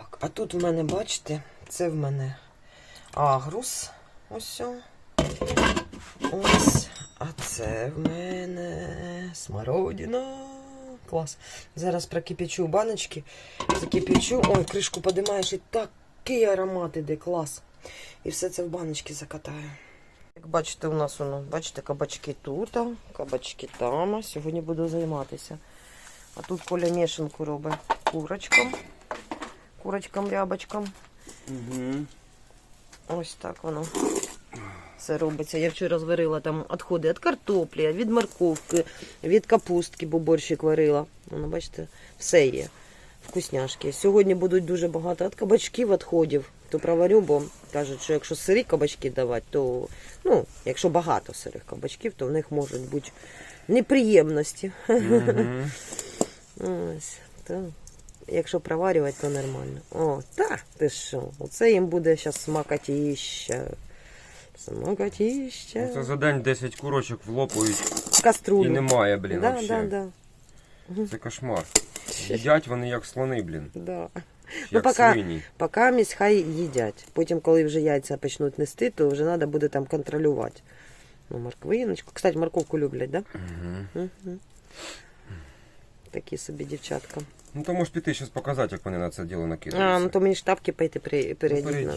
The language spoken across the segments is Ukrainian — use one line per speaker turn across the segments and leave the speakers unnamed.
Так, а тут в мене, бачите, це в мене агрус. Ось. Ось. А це в мене смородина. Клас. Зараз прокипячу баночки. Закипячу. Ой, кришку подимаєш і такий аромат іде, клас. І все це в баночки закатаю. Як бачите, у нас воно, бачите, кабачки тут, кабачки там. Сьогодні буду займатися. А тут Коля мішанку робить курочкам. Курочкам, рябочкам.
Угу.
Ось так воно. Це робиться. Я вчора зварила там відходи від картоплі, від морковки, від капустки, бо борщик варила. Воно, бачите, все є. Вкусняшки. Сьогодні будуть дуже багато від кабачків відходів. То проварю, бо кажуть, що якщо сирі кабачки давати, то ну, якщо багато сирих кабачків, то в них можуть бути неприємності.
Угу.
Ось, то, якщо проварювати, то нормально. О, та, ти що? Оце їм буде зараз смакатіща. Смакатіща.
Це за день 10 курочок влопують і
Каструлю.
немає, блін,
да, да, да,
Це кошмар. Їдять вони як слони, блін.
да.
Як
пока-
свині.
Поки місь хай їдять. Потім, коли вже яйця почнуть нести, то вже треба буде там контролювати. Ну, морквиночку. Кстати, морковку люблять, да?
Угу.
Угу. Такі собі дівчатка.
Ну то можеш піти зараз показати, як вони на це діло накидаються.
А, ну то мені штапки пойти перейти
перейди.
треба.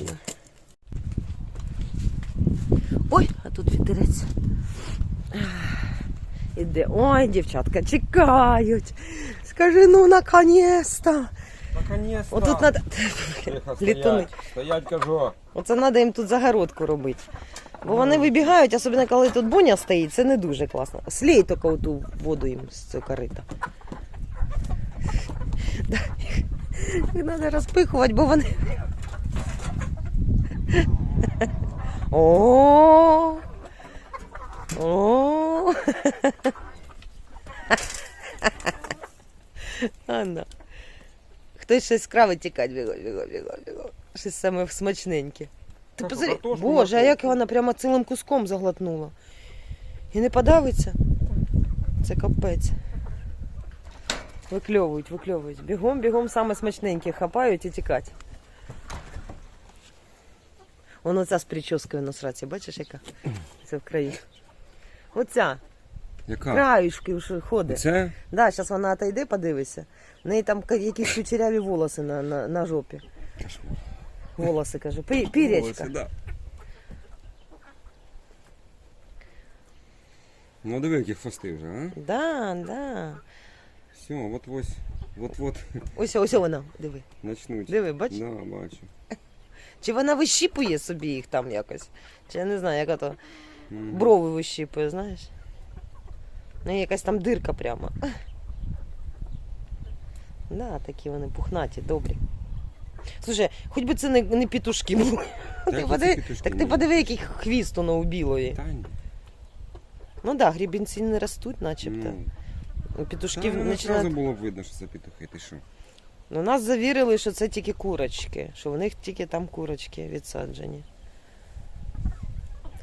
Ой, а тут вітерець. Іде. Ой, дівчатка, чекають. Скажи, ну наконец-то.
Наконец-то.
Отут надо.
Тихо,
Літуни.
стоять. Кажу.
Оце треба їм тут загородку робити. Бо вони вибігають, особливо коли тут боня стоїть, це не дуже класно. Слій тільки оту воду їм з цього корита. Їх треба розпихувати, бо вони. О. О. Анна. Хтось щось з крави тікать, біго, біго, біго, біго. Щось саме смачненьке. Ти
Картошку-
Боже, а як вона прямо цілим куском заглотнула. І не подавиться? Це капець. Викльовують, викльовують. Бігом, бігом саме смачненьке хапають і тікать. Воно ця з прическою на сраці, бачиш, яка? Це в краї. Оця,
Яка?
краюшки що ходить.
Це?
Да, зараз вона отойде, подивися. В неї там якісь кучеряві волоси на, на, на жопі. Волоси, кажу. Пі- Пірячка.
Да. Ну диви, які хвости вже, а?
Да, да.
Все, от ось, от-от
Ось, ось вона, диви.
начнуть.
Диви, бач?
Да, бачу.
Чи вона вищіпує собі їх там якось? Чи я не знаю, яка то
Мгм.
брови вищіпує, знаєш? Ну, якась там дирка прямо. Да, такі вони пухнаті, добрі. Слушай, хоч би це не, не пітушки були.
Та
Ти
які
подиви,
це
так ти
Ні.
подиви, який хвіст воно у білої.
Та ні.
Ну так, да, грібінці не ростуть, начебто.
Ну,
петушків
воно
починають
одразу було видно, що це петухи, ти що?
Ну, нас завірили, що це тільки курочки, що в них тільки там курочки відсаджені.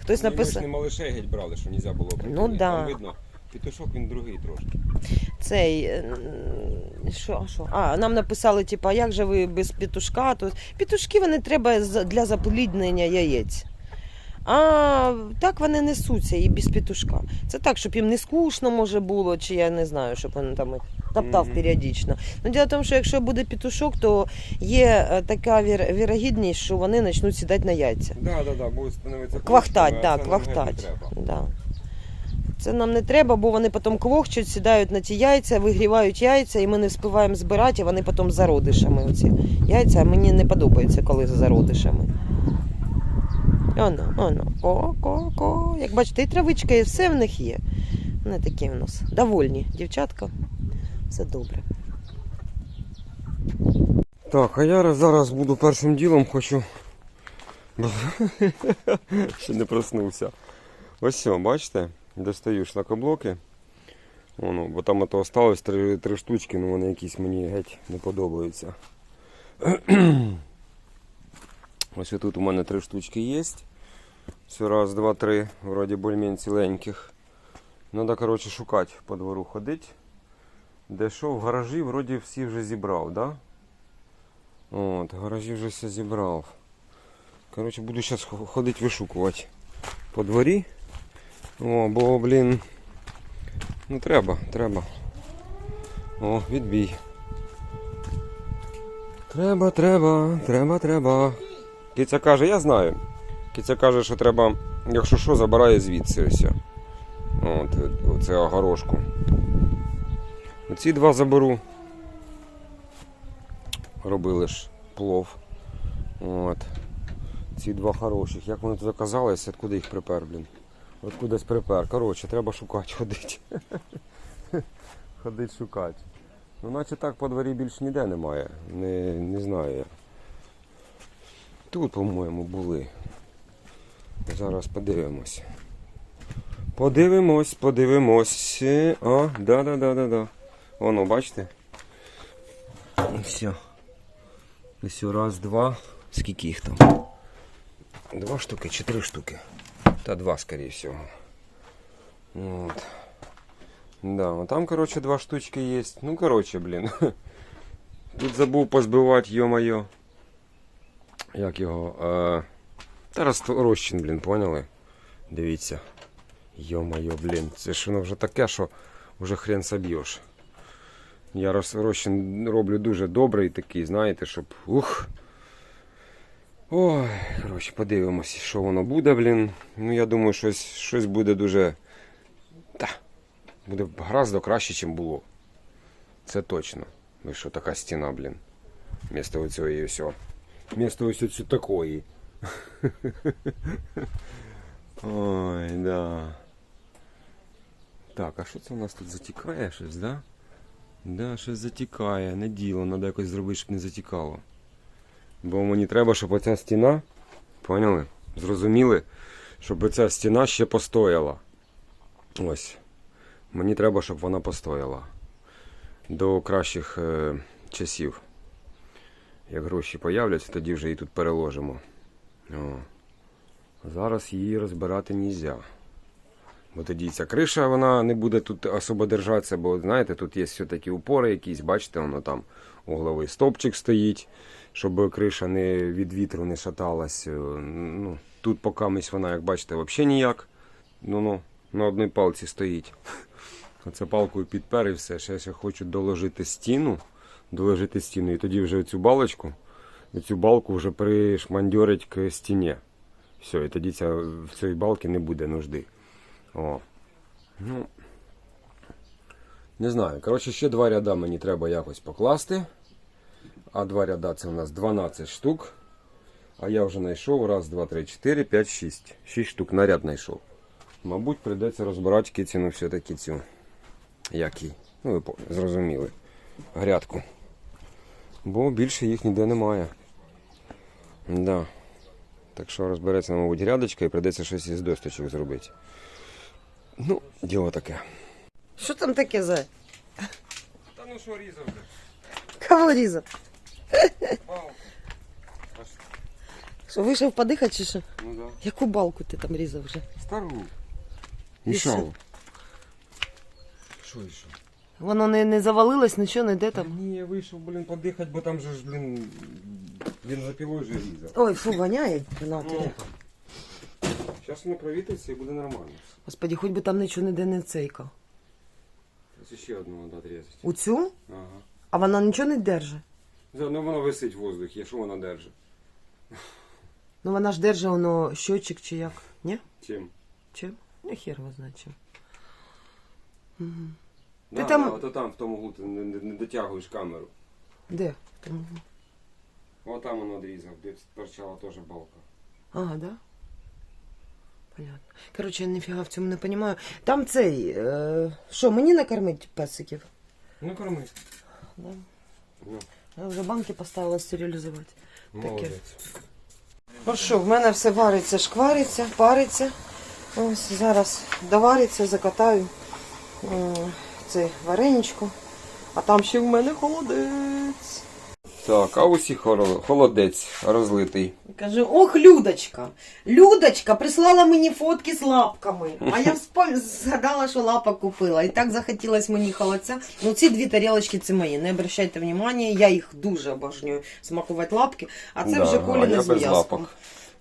Хтось
ж
написав.
не малишей геть брали, що нельзя було притулити.
Ну, да.
Там видно, петушок він другий трошки.
Цей. е, м, Що, а що? А, нам написали, типу, а як же ви без петушка? То... Петушки вони треба для запліднення яєць. А так вони несуться і без петушка. Це так, щоб їм не скучно може було, чи я не знаю, щоб він там їх топтав
Мгм.
періодично. Ну, діло в тому, що якщо буде петушок, то є е, така вір... вірогідність, що вони почнуть сідати на яйця.
Да, да, да, буде становитися
Квахтать, так, квахтать. Да. Це нам не треба, бо вони потім квохчуть, сідають на ті яйця, вигрівають яйця, і ми не встигаємо збирати, і вони потім зародишами. Оці яйця мені не подобається, коли з зародишами. Оно, оно, ко, ко, ко. Як бачите, і травичка, і все в них є. Вони такі в нас довольні, дівчатка. Все добре.
Так, а я зараз буду першим ділом хочу. Ще не проснувся. Ось все, бачите? Достаю шлакоблоки. Воно, бо там ото осталось три, три штучки, ну вони якісь мені геть не подобаються. Ось тут у мене три штучки є. Все, раз, два, три, вроді більш ціленьких. Надо, коротше, шукати по двору ходити. Де що, в гаражі вроді всі вже зібрав, да? От, гаражі вже все зібрав. Коротше, буду зараз ходити вишукувати по дворі. О, бо, блін. Ну треба, треба. О, відбій. Треба, треба, треба, треба. Киця каже, я знаю. Киця каже, що треба, якщо що, забирає звідси ось. От, оце огорошку. Оці два заберу. Робили ж плов. От. Ці два хороших. Як вони тут оказались, откуди їх припер, блін? Откудись припер. Коротше, треба шукати, ходити. Ходить шукати. Ну, наче так по дворі більш ніде немає. Не, не знаю я. Тут, по-моєму, були. Зараз подивимось. Подивимось, подивимось. О, да-да-да-да-да. Воно, бачите? І все. Ось раз, два. Скільки їх там? Два штуки чи три штуки? Та два, скоріше всього. От. Да, там, короче, два штучки есть. Ну, короче, блин. Тут забув позбивати, йо-моє. Як його? Е... Та роз- розчин, блін, поняли? Дивіться. Йо-моє, блін. Це ж воно вже таке, що вже хрен соб'єш. Я роз- розчин роблю дуже добрий такий, знаєте, щоб. Ух. Ой, коротше, подивимось, що воно буде, блін. Ну, я думаю, щось, щось буде дуже. Та, буде гораздо краще, ніж було. Це точно. Ви що, така стіна, блін. Вмісто оцієї всього. Вмісто ось такої. Ой, да. Так, а що це у нас тут затікає щось, да? Да, щось затікає, не діло, треба якось зробити, щоб не затікало. Бо мені треба, щоб оця стіна, поняли? Зрозуміли, щоб оця стіна ще постояла. Ось. Мені треба, щоб вона постояла до кращих е, часів. Як гроші появляться, тоді вже її тут переложимо. О. Зараз її розбирати нельзя. Бо тоді ця криша вона не буде тут особо держатися, бо знаєте, тут є все-таки упори якісь, бачите, воно там угловий стовпчик стоїть, щоб криша не від вітру не шаталась. Е, Ну, тут поки вона, як бачите, взагалі ніяк. Ну, ну, на одній палці стоїть. Оце палкою підпер і все. Ще, ще хочу доложити стіну, доложити стіну, і тоді вже цю балочку, цю балку вже пришмандьорить к стіні. Все, і тоді ця, в цій балці не буде нужди. О. Ну, не знаю. Коротше, ще два ряда мені треба якось покласти. А два ряда це у нас 12 штук. А я вже знайшов. Раз, два, три, чотири, п'ять, шість. Шість штук наряд знайшов. Мабуть, прийдеться розбирати кицину все-таки цю. Як її? Ну, ви зрозуміли. Грядку. Бо більше їх ніде немає. Да. Так що розбереться, мабуть, грядочка і прийдеться щось із досточок зробити. Ну, діло таке.
Що там таке за?
Та ну що різав вже?
Кого різав?
Палку.
Що, вийшов подихати чи що?
Ну да.
Яку балку ти там різав вже?
Стару.
І що?
Мішав. Що ще?
Воно не, не завалилось, нічого не де
Та
там.
ні, я вийшов, блін, подихати, бо там же ж, блін, він пілою вже різав.
Ой, фу, воняє. На,
Ну, Зараз воно провітриться і буде нормально.
Господи, хоч би там нічого ніде не цейкав.
Ось ще одну треба відрізати.
У цю?
Ага.
А вона нічого не держить.
Ну воно висить в воздухі, що вона держить?
Ну вона ж держить воно щочик чи як. Ні?
Чим?
Чим? Не хер його знає чим. Угу.
Да,
там-
да, ото там в тому углу ти не, не, не дотягуєш камеру.
Де? Там.
О, там воно відрізав, де торчала теж балка.
Ага, да? Понятно. Короче, я ніфіга в цьому не розумію. Там цей. Е... Що, мені накормити песиків?
Ну корми.
Да.
Ну,
Я вже банки поставила стерилізувати.
молодець.
Ну що, в мене все вариться, шквариться, париться. Ось зараз довариться, закатаю м, це вареничку. А там ще в мене холодець.
Так, а ось і холодець розлитий.
Каже, ох, Людочка. Людочка прислала мені фотки з лапками. А я згадала, що лапок купила. І так захотілось мені холодця. Ну, ці дві тарілочки це мої. Не обращайте внимання, я їх дуже обожнюю смакувати лапки. А це
Да,
вже
а
коліни
я
з
лапок.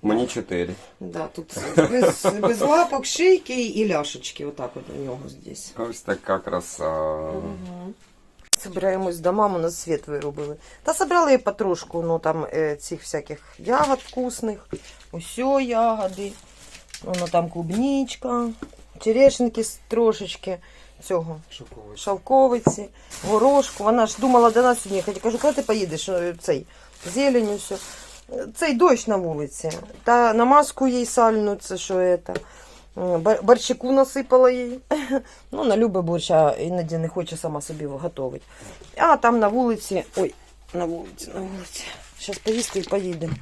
Мені чотири.
Да, тут без, без лапок, шийки і ляшечки. Отак от у нього здесь.
Ось така краса.
Собираємось до мами, на світ виробили. Та собрали потрошку, ну там цих всяких ягод вкусних. Усьо ягоди. Воно там клубничка, черешенки трошечки цього
Шоковий.
шовковиці, горошку. Вона ж думала до нас сьогодні їхати. Кажу, коли ти поїдеш? Цей зелень, все. Цей дощ на вулиці. Та намазку їй сальну, це що це. Борщику насипала їй. Ну, вона любить борщ, а іноді не хоче сама собі готувати. А там на вулиці. Ой, на вулиці, на вулиці. Зараз поїсти і поїдемо.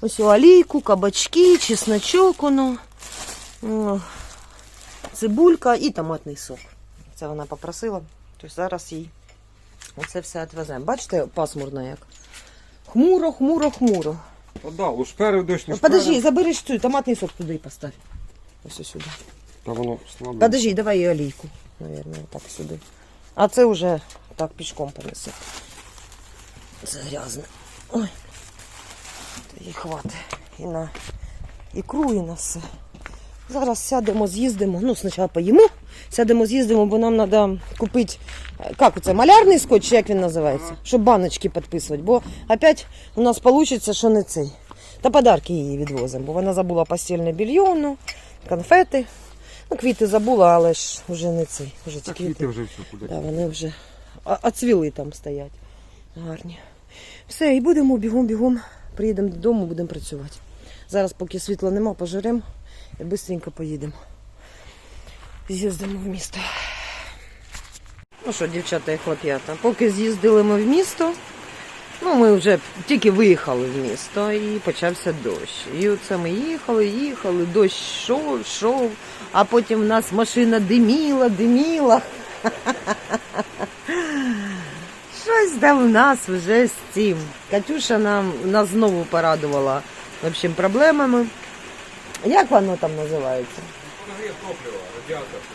Ось у олійку, кабачки, чесночок воно. Цибулька і томатний сок. Це вона попросила. Тобто зараз їй оце все відвеземо. Бачите, пасмурно як. Хмуро, хмуро, хмуро.
Да, дощ,
Ну,
лушпери.
Подожди, забереш цю томатний сок туди і постав. Ось сюди.
Та воно слабе.
Подожди, давай і олійку, наверное, так сюди. А це вже так пішком понесе. Це грязне. Ой. Їй хватить. І на ікру, і на все. Зараз сядемо, з'їздимо. Ну, спочатку поїмо, сядемо, з'їздимо, бо нам треба купити, е, як це, малярний скотч, як він називається, щоб баночки підписувати. Бо опять у нас вийде, що не цей. Та подарки її відвозимо, бо вона забула постільне більйон, ну, конфети. Ну, квіти забула, але ж вже не цей. Вже ці квіти.
квіти вже все куди.
Да, вони вже оцвіли там стоять. Гарні. Все, і будемо бігом-бігом. Приїдемо додому, будемо працювати. Зараз, поки світла нема, пожаремо і швидко поїдемо. З'їздимо в місто. Ну що, дівчата і хлоп'ята, поки з'їздили ми в місто, ну ми вже тільки виїхали в місто і почався дощ. І оце ми їхали, їхали, дощ йшов, йшов, а потім в нас машина диміла, диміла. Щось там в нас вже з цим. Катюша нам нас знову порадувала в общем, проблемами. Як воно там називається?
Подогрів топлива,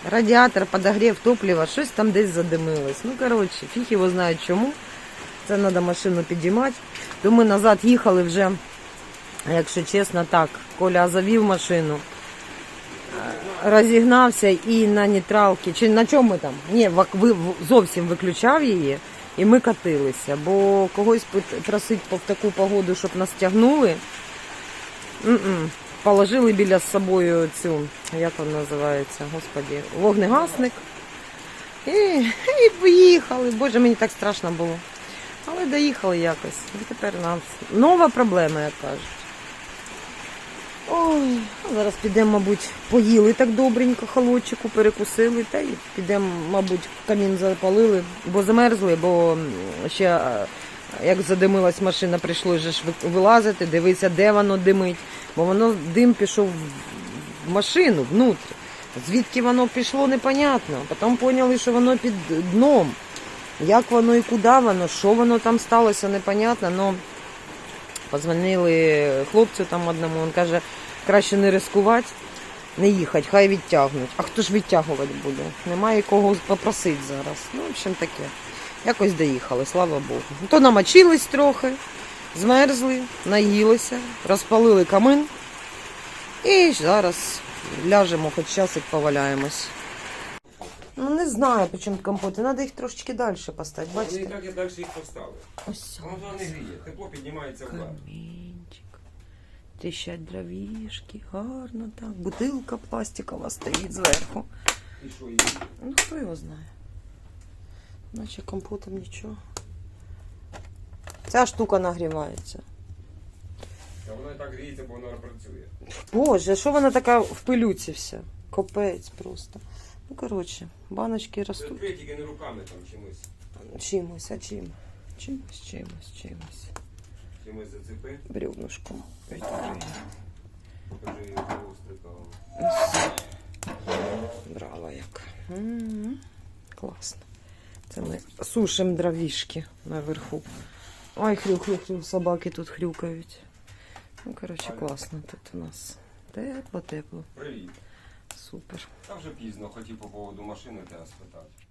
радіатор.
Подогрів топлива, щось там десь задимилось. Ну, коротше, фіг його знає чому. Це треба машину підіймати. То ми назад їхали вже, якщо чесно, так. Коля завів машину, розігнався і на нейтралки. Чи на чому ми там? Ні, зовсім виключав її. І ми катилися, бо когось просить в таку погоду, щоб нас тягнули. Положили біля з собою цю, як він називається, господі, вогнегасник. І, і поїхали. Боже, мені так страшно було. Але доїхали якось. І тепер нам нова проблема, як кажуть. Ой, зараз підемо, мабуть, поїли так добренько, холодчику, перекусили, та й підемо, мабуть, камін запалили, бо замерзли, бо ще як задимилась машина, прийшлося же ж вилазити, дивитися, де воно димить, бо воно дим пішов в- машину внутрі. Звідки воно пішло, непонятно. Потім поняли, що воно під дном. Як воно і куди воно, що воно там сталося, непонятно. Но позвонили хлопцю там одному, він каже, краще не ризикувати, не їхати, хай відтягнуть. А хто ж відтягувати буде? Немає кого попросити зараз. Ну, в общем, таке. Якось доїхали, слава Богу. То намочились трохи, змерзли, наїлися, розпалили камин. І зараз ляжемо, хоч часик поваляємось. Ну не знаю, по чому компоти. Треба їх трошечки далі поставити.
Вони і так і далі їх поставили.
Ось.
Воно не гріє, тепло піднімається вверх.
Камінчик. Тріщать дровішки, гарно так. Бутилка пластикова стоїть зверху.
І що, і
Ну хто його знає. Наче компотом нічого. Ця штука нагрівається.
Та воно і так гріється, бо воно працює.
Боже, що вона така в пилюці вся? Копець просто. Ну, коротше, баночки ростуть.
відкрий тільки не руками там чимось.
Чимось, а чим? Чимось, чимось, чимось.
Чимось зацепи,
Бревнушком.
покажи його.
Брала як. М, Класно. Це ми сушимо дровішки наверху. Ой, хрюк, хрюк, хрюк, собаки тут хрюкають. Ну, коротше, класно тут у нас. Тепло, тепло.
Привіт.
Супер.
Та вже пізно, хотів по поводу машини тебе спитати.